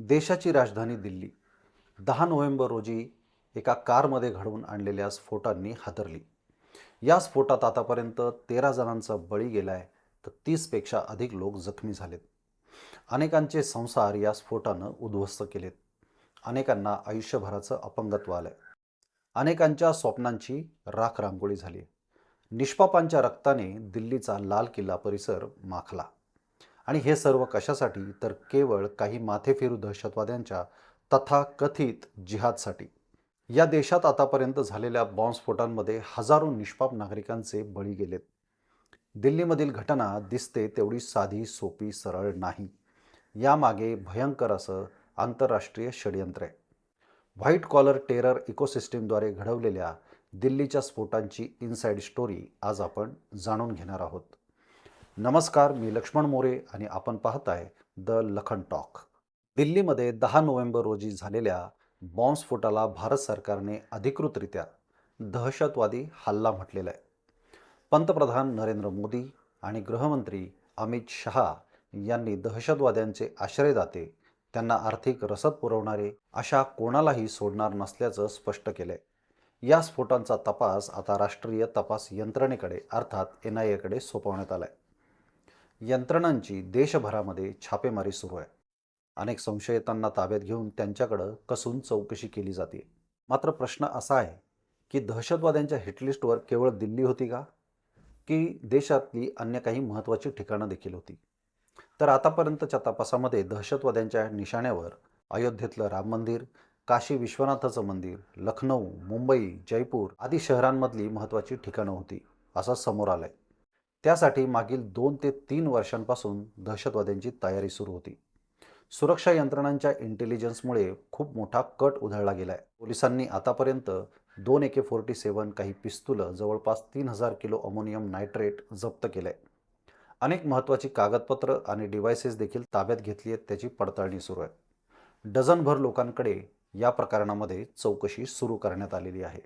देशाची राजधानी दिल्ली. दहा नोव्हेंबर रोजी एका कारमध्ये घडवून आणलेल्या स्फोटांनी हादरली. या स्फोटात आतापर्यंत तेरा जणांचा बळी गेला आहे तर तीसपेक्षा अधिक लोक जखमी झालेत. अनेकांचे संसार या स्फोटानं उद्ध्वस्त केलेत. अनेकांना आयुष्यभराचं अपंगत्व आलंय. अनेकांच्या स्वप्नांची राख रांगोळी झाली निष्पापांच्या रक्ताने दिल्लीचा लाल किल्ला परिसर माखला. आणि हे सर्व कशासाठी? तर केवळ काही माथेफिरू दहशतवाद्यांच्या तथाकथित जिहादसाठी. या देशात आतापर्यंत झालेल्या बॉम्बस्फोटांमध्ये हजारो निष्पाप नागरिकांचे बळी गेलेत. दिल्लीमधील घटना दिसते तेवढी साधी सोपी सरळ नाही. यामागे भयंकर असं आंतरराष्ट्रीय षडयंत्र आहे. व्हाईट कॉलर टेरर इकोसिस्टीमद्वारे घडवलेल्या दिल्लीच्या स्फोटांची इनसाईड स्टोरी आज आपण जाणून घेणार आहोत. नमस्कार मी लक्ष्मण मोरे आणि आपण पाहताय द लखन टॉक. दिल्लीमध्ये दहा नोव्हेंबर रोजी झालेल्या बॉम्बस्फोटाला भारत सरकारने अधिकृतरित्या दहशतवादी हल्ला म्हटलेला आहे. पंतप्रधान नरेंद्र मोदी आणि गृहमंत्री अमित शहा यांनी दहशतवाद्यांचे आश्रयदाते त्यांना आर्थिक रसद पुरवणारे अशा कोणालाही सोडणार नसल्याचं स्पष्ट केलं आहे या स्फोटांचा तपास आता राष्ट्रीय तपास यंत्रणेकडे अर्थात एन आय एकडे सोपवण्यात आलाय. यंत्रणांची देशभरामध्ये छापेमारी सुरू आहे. अनेक संशयितांना ताब्यात घेऊन त्यांच्याकडं कसून चौकशी केली जाते. मात्र प्रश्न असा आहे की दहशतवाद्यांच्या हिटलिस्टवर केवळ दिल्ली होती का? की देशातली अन्य काही महत्त्वाची ठिकाणं देखील होती? तर आतापर्यंतच्या तपासामध्ये दहशतवाद्यांच्या निशाण्यावर अयोध्येतलं राम मंदिर काशी विश्वनाथाचं मंदिर लखनौ मुंबई जयपूर आदी शहरांमधली महत्त्वाची ठिकाणं होती असं समोर आलं आहे त्यासाठी मागील दोन ते तीन वर्षांपासून दहशतवाद्यांची तयारी सुरू होती. सुरक्षा यंत्रणांच्या इंटेलिजन्समुळे खूप मोठा कट उधळला गेलाय. पोलिसांनी आतापर्यंत दोन एके फोर्टी सेवन काही पिस्तुलं जवळपास तीन हजार किलो अमोनियम नायट्रेट जप्त केलंय. अनेक महत्त्वाची कागदपत्र आणि डिव्हायसेस देखील ताब्यात घेतली आहेत त्याची पडताळणी सुरू आहे. डझनभर लोकांकडे या प्रकरणामध्ये चौकशी सुरू करण्यात आलेली आहे.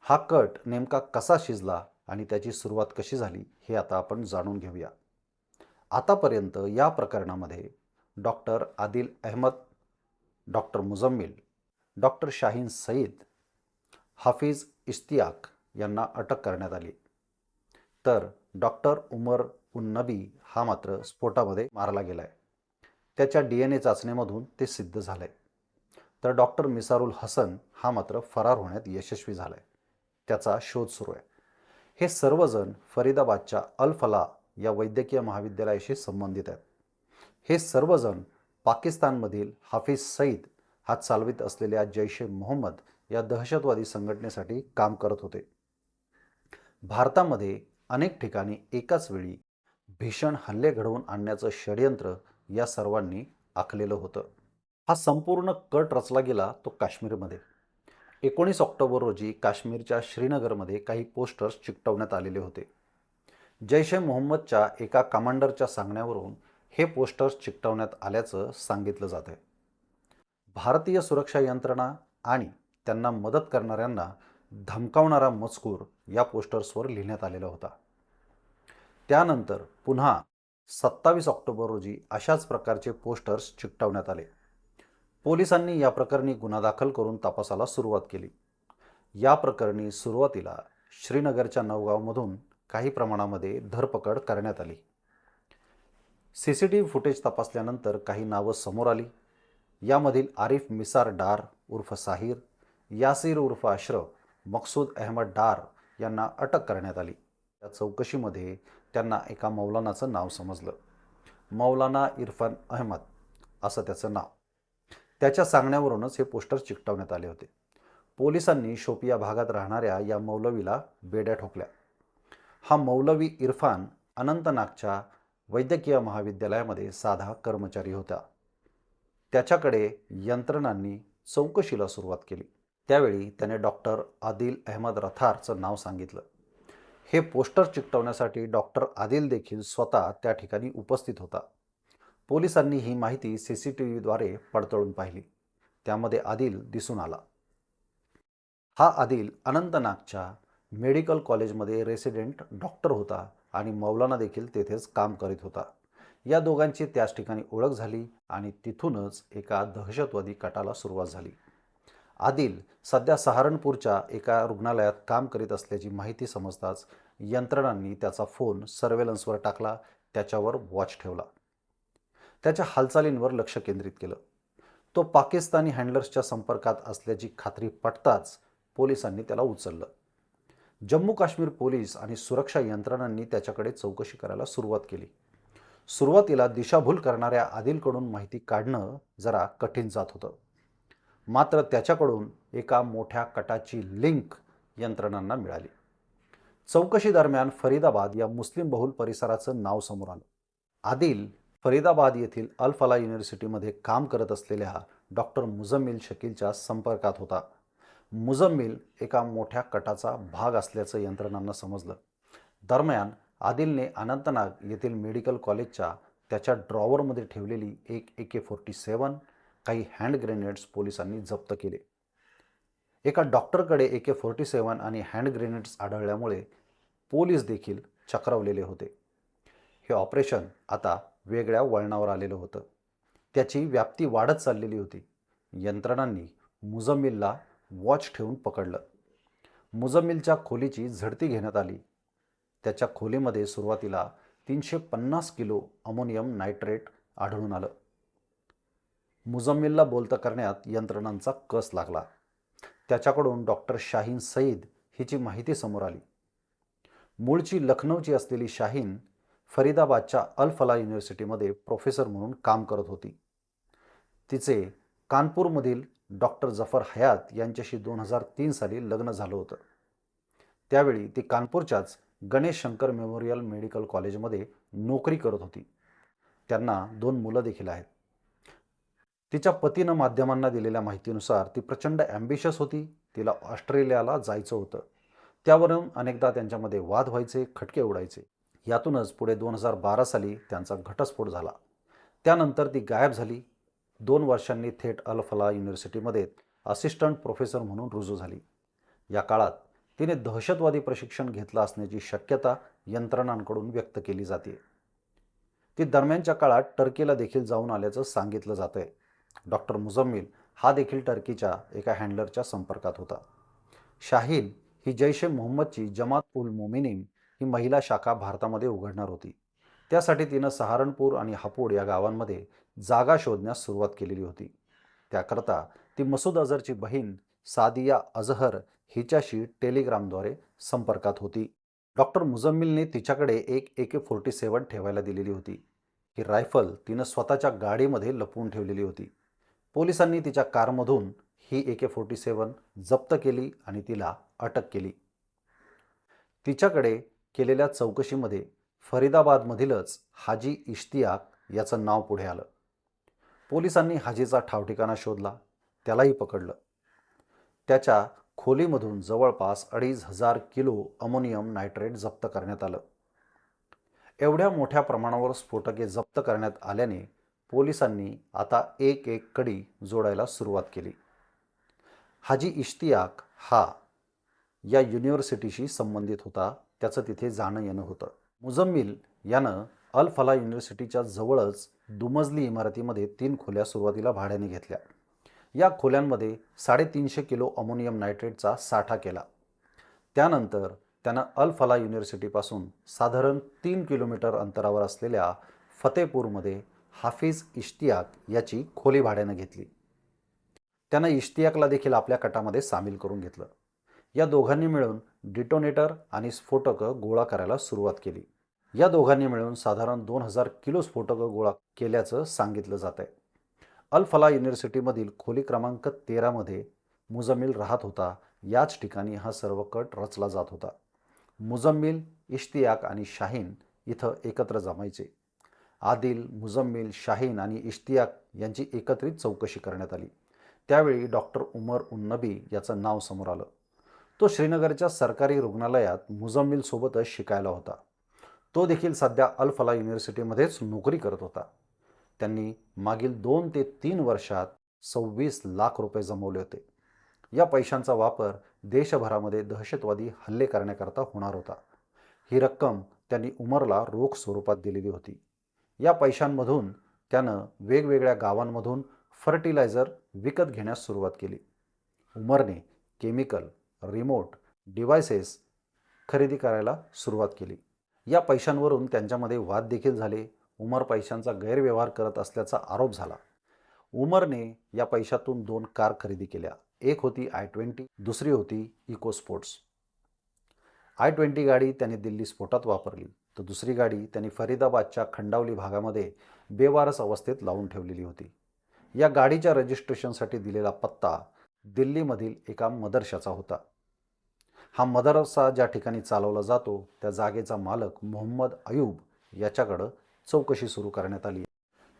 हा कट नेमका कसा शिजला आणि त्याची सुरुवात कशी झाली हे आता आपण जाणून घेऊया. आतापर्यंत या प्रकरणामध्ये doctor Adil Ahmad doctor Muzammil doctor Shaheen Saeed Hafiz Ishtiyaq यांना अटक करण्यात आली. तर डॉक्टर उमर उन नबी हा मात्र स्फोटामध्ये मारला गेला आहे त्याच्या डी एन ए चाचणीमधून ते सिद्ध झालं आहे तर डॉक्टर मिसारुल हसन हा मात्र फरार होण्यात यशस्वी झाला आहे त्याचा शोध सुरू आहे. हे सर्वजण फरीदाबादच्या अल फला या वैद्यकीय महाविद्यालयाशी संबंधित आहेत. हे सर्वजण पाकिस्तानमधील हाफिज सईद हा चालवित असलेल्या जैश ए मोहम्मद या दहशतवादी संघटनेसाठी काम करत होते. भारतामध्ये अनेक ठिकाणी एकाच वेळी भीषण हल्ले घडवून आणण्याचं षडयंत्र या सर्वांनी आखलेलं होतं. हा संपूर्ण कट रचला गेला तो काश्मीरमध्ये. एकोणीस ऑक्टोबर रोजी काश्मीरच्या श्रीनगरमध्ये काही पोस्टर्स चिकटवण्यात आलेले होते. जैश ए मोहम्मदच्या एका कमांडरच्या सांगण्यावरून हे पोस्टर्स चिकटवण्यात आल्याचं सांगितलं जात आहे भारतीय सुरक्षा यंत्रणा आणि त्यांना मदत करणाऱ्यांना धमकावणारा मजकूर या पोस्टर्सवर लिहिण्यात आलेला होता. त्यानंतर पुन्हा सत्तावीस ऑक्टोबर रोजी अशाच प्रकारचे पोस्टर्स चिकटवण्यात आले. पोलिसांनी या प्रकरणी गुन्हा दाखल करून तपासाला सुरुवात केली. या प्रकरणी सुरुवातीला श्रीनगरच्या नवगावमधून काही प्रमाणामध्ये धरपकड करण्यात आली. C C T V footage तपासल्यानंतर काही नावं समोर आली. यामधील आरिफ मिसार डार उर्फ साहिर यासीर उर्फ अश्रफ मकसूद अहमद डार यांना अटक करण्यात आली. या चौकशीमध्ये त्यांना एका मौलानाचं नाव समजलं. मौलाना इरफान अहमद असं त्याचं नाव. त्याच्या सांगण्यावरूनच हे पोस्टर चिकटवण्यात आले होते. पोलिसांनी शोपिया भागात राहणाऱ्या या मौलवीला बेड्या ठोकल्या. हा मौलवी इरफान अनंतनागच्या वैद्यकीय महाविद्यालयामध्ये साधा कर्मचारी होता. त्याच्याकडे यंत्रणांनी चौकशीला सुरुवात केली. त्यावेळी त्याने डॉक्टर आदिल अहमद रथारचं नाव सांगितलं. हे पोस्टर चिकटवण्यासाठी डॉक्टर आदिल देखील स्वतः त्या ठिकाणी उपस्थित होता. पोलिसांनी ही माहिती सी सी टी व्हीद्वारे पडताळून पाहिली. त्यामध्ये आदिल दिसून आला. हा आदिल अनंतनागच्या मेडिकल कॉलेजमध्ये रेसिडेंट डॉक्टर होता आणि मौलाना देखील तेथेच काम करीत होता. या दोघांची त्याच ठिकाणी ओळख झाली आणि तिथूनच एका दहशतवादी कटाला सुरुवात झाली. आदिल सध्या सहारणपूरच्या एका रुग्णालयात काम करीत असल्याची माहिती समजताच यंत्रणांनी त्याचा फोन सर्वेलन्सवर टाकला त्याच्यावर वॉच ठेवला. त्याच्या हालचालींवर लक्ष केंद्रित केलं. तो पाकिस्तानी हँडलर्सच्या संपर्कात असल्याची खात्री पटताच पोलिसांनी त्याला उचललं. जम्मू काश्मीर पोलीस आणि सुरक्षा यंत्रणांनी त्याच्याकडे चौकशी करायला सुरुवात केली. सुरुवातीला दिशाभूल करणाऱ्या आदिलकडून माहिती काढणं जरा कठीण जात होतं. मात्र त्याच्याकडून एका मोठ्या कटाची लिंक यंत्रणांना मिळाली. चौकशी दरम्यान फरीदाबाद या मुस्लिम बहुल परिसराचं नाव समोर आलं. आदिल फरीदाबाद येथील अल फला युनिव्हर्सिटीमध्ये काम करत असलेल्या डॉक्टर मुजम्मिल शकीलच्या संपर्कात होता. मुजम्मिल एका मोठ्या कटाचा भाग असल्याचं यंत्रणांना समजलं. दरम्यान आदिलने अनंतनाग येथील मेडिकल कॉलेजच्या त्याच्या ड्रॉवरमध्ये ठेवलेली एक ए के फोर्टी सेवन काही हँड ग्रेनेड्स पोलिसांनी जप्त केले. एका डॉक्टरकडे ए के फोर्टी सेवन आणि हँड ग्रेनेड्स आढळल्यामुळे पोलीस देखील चक्रावलेले होते. हे ऑपरेशन आता वेगळ्या वळणावर आलेलं होतं. त्याची व्याप्ती वाढत चाललेली होती. यंत्रणांनी मुजम्मिलला वॉच ठेवून पकडलं. मुजम्मिलच्या खोलीची झडती घेण्यात आली. त्याच्या खोलीमध्ये सुरुवातीला तीनशे पन्नास किलो अमोनियम नायट्रेट आढळून आलं. मुजम्मिलला बोलतं करण्यात यंत्रणांचा कस लागला. त्याच्याकडून डॉक्टर शाहीन सईद हिची माहिती समोर आली. मूळची लखनौची असलेली शाहीन फरीदाबादच्या अल फला युनिव्हर्सिटीमध्ये प्रोफेसर म्हणून काम करत होती. तिचे कानपूरमधील डॉक्टर जफर हयात यांच्याशी दोन हजार तीन साली लग्न झालं होतं. त्यावेळी ती कानपूरच्याच गणेश शंकर मेमोरियल मेडिकल कॉलेजमध्ये नोकरी करत होती. त्यांना दोन मुलं देखील आहेत. तिच्या पतीनं माध्यमांना दिलेल्या माहितीनुसार ती प्रचंड ॲम्बिशियस होती. तिला ऑस्ट्रेलियाला जायचं होतं. त्यावरून अनेकदा त्यांच्यामध्ये वाद व्हायचे खटके उडायचे. यातूनच पुढे दोन हजार बारा साली त्यांचा घटस्फोट झाला. त्यानंतर ती गायब झाली. दोन वर्षांनी थेट अल फला युनिव्हर्सिटीमध्ये असिस्टंट प्रोफेसर म्हणून रुजू झाली. या काळात तिने दहशतवादी प्रशिक्षण घेतलं असण्याची शक्यता यंत्रणांकडून व्यक्त केली जाते. ती दरम्यानच्या काळात टर्कीला देखील जाऊन आल्याचं सांगितलं जातंय. आहे डॉक्टर मुजम्मिल हा देखील टर्कीच्या एका हँडलरच्या संपर्कात होता. शाहीन ही जैश ए मोहम्मदची जमात उल मोमिनीम ही महिला शाखा भारतामध्ये उघडणार होती. त्यासाठी तिनं सहारणपूर आणि हापूड या गावांमध्ये जागा शोधण्यास सुरुवात केलेली होती. त्याकरता ती मसूद अझहरची बहीण सादिया अझहर हिच्याशी टेलिग्रामद्वारे संपर्कात होती. डॉक्टर मुजम्मिलने तिच्याकडे एक ए के फोर्टी सेवन ठेवायला दिलेली होती. ही रायफल तिनं स्वतःच्या गाडीमध्ये लपवून ठेवलेली होती. पोलिसांनी तिच्या कारमधून ही ए के फोर्टी सेवन जप्त केली आणि तिला अटक केली. तिच्याकडे केलेल्या चौकशीमध्ये फरीदाबादमधीलच हाजी इश्तियाक याचं नाव पुढे आलं. पोलिसांनी हाजीचा ठावठिकाणा शोधला त्यालाही पकडलं. त्याच्या खोलीमधून जवळपास अडीच हजार किलो अमोनियम नायट्रेट जप्त करण्यात आलं. एवढ्या मोठ्या प्रमाणावर स्फोटके जप्त करण्यात आल्याने पोलिसांनी आता एक एक कडी जोडायला सुरुवात केली. हाजी इश्तियाक हा या युनिव्हर्सिटीशी संबंधित होता. त्याचं तिथे जाणं येणं होतं. मुजम्मिल यानं अल फला युनिव्हर्सिटीच्या जवळच दुमजली इमारतीमध्ये तीन खोल्या सुरुवातीला भाड्याने घेतल्या. या खोल्यांमध्ये साडेतीनशे किलो अमोनियम नायट्रेटचा साठा केला. त्यानंतर त्यानं अल फला युनिव्हर्सिटीपासून साधारण तीन किलोमीटर अंतरावर असलेल्या फतेपूरमध्ये हाफिज इश्तियाक याची खोली भाड्यानं घेतली. त्यानं इश्तियाकला देखील आपल्या कटामध्ये सामील करून घेतलं. या दोघांनी मिळून डिटोनेटर आणि स्फोटकं गोळा करायला सुरुवात केली. या दोघांनी मिळून साधारण दोन हजार किलो स्फोटकं गोळा केल्याचं सांगितलं जात आहे अल फला युनिव्हर्सिटीमधील खोली क्रमांक तेरामध्ये मुजम्मिल राहत होता. याच ठिकाणी हा सर्व कट रचला जात होता. मुजम्मिल इश्तियाक आणि शाहीन इथं एकत्र जमायचे. आदिल मुजम्मिल शाहीन आणि इश्तियाक यांची एकत्रित चौकशी करण्यात आली. त्यावेळी डॉक्टर उमर उन्नबी याचं नाव समोर आलं. तो श्रीनगरच्या सरकारी रुग्णालयात मुजम्मिलसोबतच शिकायला होता. तो देखील सध्या अल फला युनिव्हर्सिटीमध्येच नोकरी करत होता. त्यांनी मागील दोन ते तीन वर्षात सव्वीस लाख रुपये जमवले होते. या पैशांचा वापर देशभरामध्ये दहशतवादी हल्ले करण्याकरता होणार होता. ही रक्कम त्यांनी उमरला रोख स्वरूपात दिलेली होती. या पैशांमधून त्यानं वेगवेगळ्या गावांमधून फर्टिलायझर विकत घेण्यास सुरुवात केली. उमरने केमिकल रिमोट डिव्हायसेस खरेदी करायला सुरुवात केली. या पैशांवरून त्यांच्यामध्ये वाद देखील झाले. उमर पैशांचा गैरव्यवहार करत असल्याचा आरोप झाला. उमरने या पैशातून दोन कार खरेदी केल्या. एक होती आय ट्वेंटी दुसरी होती इको स्पोर्ट्स. आय ट्वेंटी गाडी त्याने दिल्ली स्फोटात वापरली. तर दुसरी गाडी त्यांनी फरीदाबादच्या खंडावली भागामध्ये बेवारस अवस्थेत लावून ठेवलेली होती. या गाडीच्या रजिस्ट्रेशनसाठी दिलेला पत्ता दिल्लीमधील एका मदरशाचा होता. हा मदरसा ज्या ठिकाणी चालवला जातो त्या जागेचा मालक मोहम्मद अयूब याच्याकडं चौकशी सुरू करण्यात आली.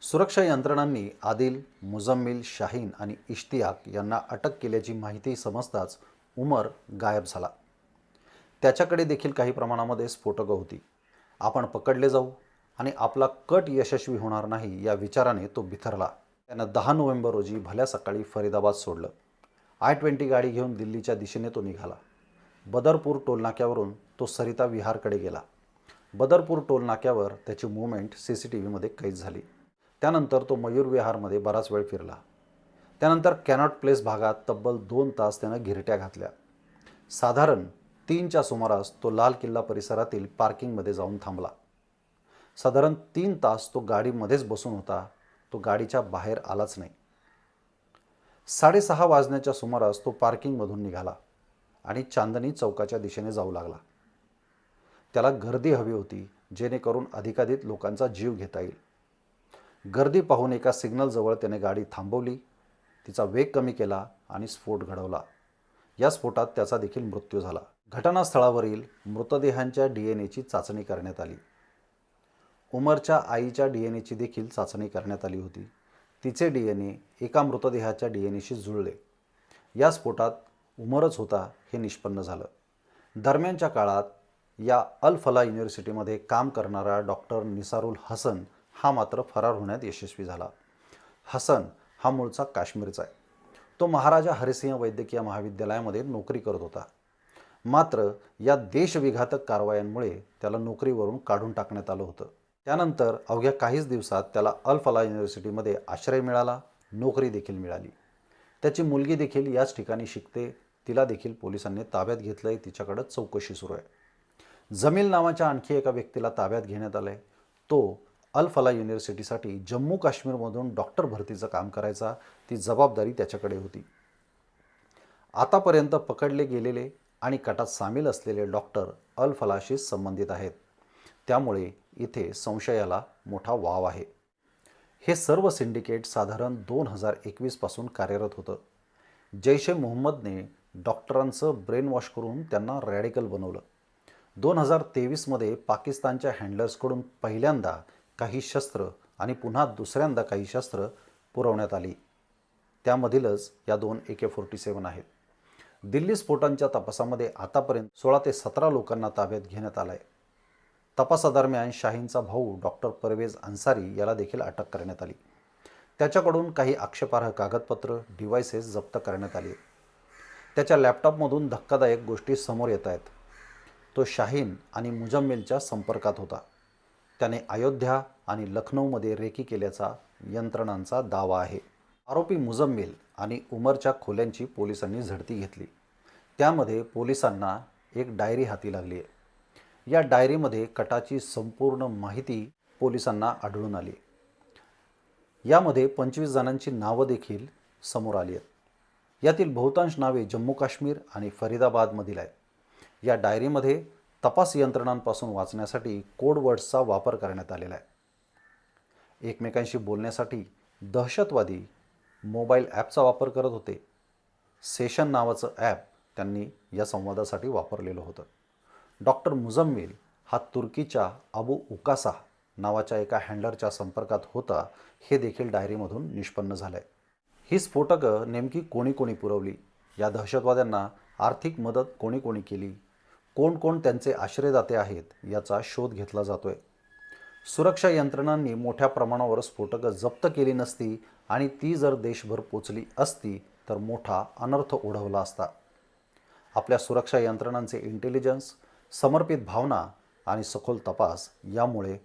सुरक्षा यंत्रणांनी आदिल मुजम्मिल शाहीन आणि इश्तियाक यांना अटक केल्याची माहिती समजताच उमर गायब झाला. त्याच्याकडे देखील काही प्रमाणामध्ये स्फोटकं होती. आपण पकडले जाऊ आणि आपला कट यशस्वी होणार नाही या विचाराने तो बिथरला. त्यानं दहा नोव्हेंबर रोजी भल्या सकाळी फरीदाबाद सोडलं. आय ट्वेंटी गाडी घेऊन दिल्लीच्या दिशेने तो निघाला. बदरपूर टोलनाक्यावरून तो सरिता विहारकडे गेला. बदरपूर टोलनाक्यावर त्याची मुवमेंट सी सी टी व्हीमध्ये कैद झाली. त्यानंतर तो मयूर विहारमध्ये बराच वेळ फिरला. त्यानंतर कॅनॉट प्लेस भागात तब्बल दोन तास त्यानं घिरट्या घातल्या. साधारण तीनच्या सुमारास तो लाल किल्ला परिसरातील पार्किंगमध्ये जाऊन थांबला. साधारण तीन तास तो गाडीमध्येच बसून होता. तो गाडीच्या बाहेर आलाच नाही. साडेसहा वाजण्याच्या सुमारास तो पार्किंगमधून निघाला आणि चांदणी चौकाच्या दिशेने जाऊ लागला. त्याला गर्दी हवी होती जेणेकरून अधिकाधिक लोकांचा जीव घेता येईल. गर्दी पाहून एका सिग्नलजवळ त्याने गाडी थांबवली तिचा वेग कमी केला आणि स्फोट घडवला. या स्फोटात त्याचा देखील मृत्यू झाला. घटनास्थळावरील मृतदेहांच्या डी एन एची चाचणी करण्यात आली. उमरच्या आईच्या डी एन एची देखील चाचणी करण्यात आली होती. तिचे डी एन ए एका मृतदेहाच्या डी एन एशी जुळले. या स्फोटात उमरच होता हे निष्पन्न झालं. दरम्यानच्या काळात या अल फला युनिव्हर्सिटीमध्ये काम करणारा डॉक्टर निसारुल हसन हा मात्र फरार होण्यात यशस्वी झाला. हसन हा मूळचा काश्मीरचा आहे. तो महाराजा हरिसिंह वैद्यकीय महाविद्यालयामध्ये नोकरी करत होता. मात्र या देशविघातक कारवायांमुळे त्याला नोकरीवरून काढून टाकण्यात आलं होतं. त्यानंतर अवघ्या काहीच दिवसात त्याला अलफला युनिव्हर्सिटीमध्ये आश्रय मिळाला नोकरी देखील मिळाली. त्याची मुलगी देखील याच ठिकाणी शिकते तिला देखील पोलिसांनी ताब्यात घेतलं आहे तिच्याकडं चौकशी सुरू आहे. जमील नावाच्या आणखी एका व्यक्तीला ताब्यात घेण्यात आलं आहे तो अल फला युनिव्हर्सिटीसाठी जम्मू काश्मीरमधून डॉक्टर भरतीचं काम करायचा ती जबाबदारी त्याच्याकडे होती. आतापर्यंत पकडले गेलेले आणि कटात सामील असलेले डॉक्टर अल फलाशी संबंधित आहेत. त्यामुळे इथे संशयाला मोठा वाव आहे. हे सर्व सिंडिकेट साधारण दोन हजार एकवीसपासून कार्यरत होतं. जैश ए मोहम्मदने डॉक्टरांचं ब्रेन वॉश करून त्यांना रॅडिकल बनवलं. दोन हजार तेवीसमध्ये पाकिस्तानच्या हँडलर्सकडून पहिल्यांदा काही शस्त्र आणि पुन्हा दुसऱ्यांदा काही शस्त्र पुरवण्यात आली. त्यामधीलच या दोन ए के फोर्टी सेवन आहेत. दिल्ली स्फोटांच्या तपासामध्ये आतापर्यंत सोळा ते सतरा लोकांना ताब्यात घेण्यात आलं आहे तपासादरम्यान शाहीनचा भाऊ डॉक्टर परवेज अन्सारी याला देखील अटक करण्यात आली. त्याच्याकडून काही आक्षेपार्ह कागदपत्र डिव्हायसेस जप्त करण्यात आली. त्याच्या लॅपटॉपमधून धक्कादायक गोष्टी समोर येत आहेत. तो शाहीन आणि मुजम्मिलच्या संपर्कात होता. त्याने अयोध्या आणि लखनौमध्ये रेकी केल्याचा यंत्रणांचा दावा आहे. आरोपी मुजम्मिल आणि उमरच्या खोल्यांची पोलिसांनी झडती घेतली. त्यामध्ये पोलिसांना एक डायरी हाती लागली आहे. या डायरीमध्ये कटाची संपूर्ण माहिती पोलिसांना आढळून आली. यामध्ये पंचवीस जणांची नावं देखील समोर आली आहेत. यातील बहुतांश नावे जम्मू काश्मीर आणि फरीदाबादमधील आहेत. या डायरीमध्ये तपास यंत्रणांपासून वाचण्यासाठी कोडवर्ड्सचा वापर करण्यात आलेला आहे. एकमेकांशी बोलण्यासाठी दहशतवादी मोबाईल ॲपचा वापर करत होते. सेशन नावाचं ॲप त्यांनी या संवादासाठी वापरलेलं होतं. डॉक्टर मुजम्मिल हा तुर्कीच्या अबू उकासा नावाच्या एका हँडलरच्या संपर्कात होता हे देखील डायरीमधून निष्पन्न झालं आहे ही स्फोटकं नेमकी कोणी कोणी पुरवली? या दहशतवाद्यांना आर्थिक मदत कोणी कोणी केली? कोण कोण त्यांचे आश्रयदाते आहेत याचा शोध घेतला जातोय. सुरक्षा यंत्रणांनी मोठ्या प्रमाणावर स्फोटकं जप्त केली नसती आणि ती जर देशभर पोचली असती तर मोठा अनर्थ ओढवला असता. आपल्या सुरक्षा यंत्रणांचे इंटेलिजन्स समर्पित भावना आणि सखोल तपास यामुळे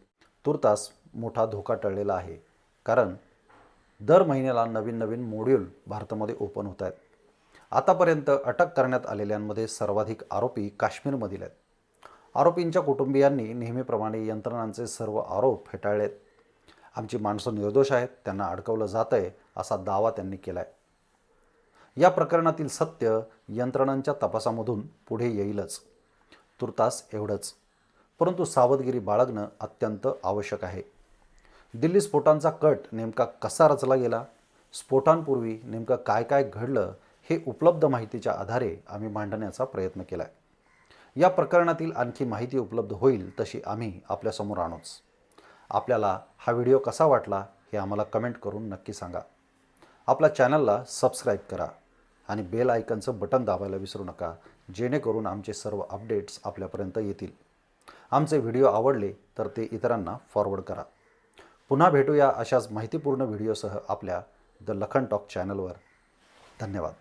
तुर्तास मोठा धोका टळलेला आहे. कारण दर महिन्याला नवीन नवीन मॉड्यूल भारतामध्ये ओपन होत आहेत. आतापर्यंत अटक करण्यात आलेल्यांमध्ये सर्वाधिक आरोपी काश्मीरमधील आहेत. आरोपींच्या कुटुंबियांनी नेहमीप्रमाणे यंत्रणांचे सर्व आरोप फेटाळलेत. आमची माणसं निर्दोष आहेत त्यांना अडकवलं जात आहे असा दावा त्यांनी केला आहे या प्रकरणातील सत्य यंत्रणांच्या तपासामधून पुढे येईलच. तुर्तास एवढंच. परंतु सावधगिरी बाळगणं अत्यंत आवश्यक आहे. दिल्ली स्फोटांचा कट नेमका कसा रचला गेला? स्फोटांपूर्वी नेमकं काय काय घडलं हे उपलब्ध माहितीच्या आधारे आम्ही मांडण्याचा प्रयत्न केला आहे या प्रकरणातील आणखी माहिती उपलब्ध होईल तशी आम्ही आपल्यासमोर आणूच. आपल्याला हा व्हिडिओ कसा वाटला हे आम्हाला कमेंट करून नक्की सांगा. आपल्या चॅनलला सबस्क्राईब करा. आणि बेल आयकनचं बटन दाबायला विसरू नका जेणेकरून आमचे सर्व अपडेट्स आपल्यापर्यंत येतील. आमचे व्हिडिओ आवडले तर ते इतरांना फॉरवर्ड करा. पुन्हा भेटूया अशाच माहितीपूर्ण व्हिडिओसह आपल्या द लखन टॉक चॅनलवर. धन्यवाद.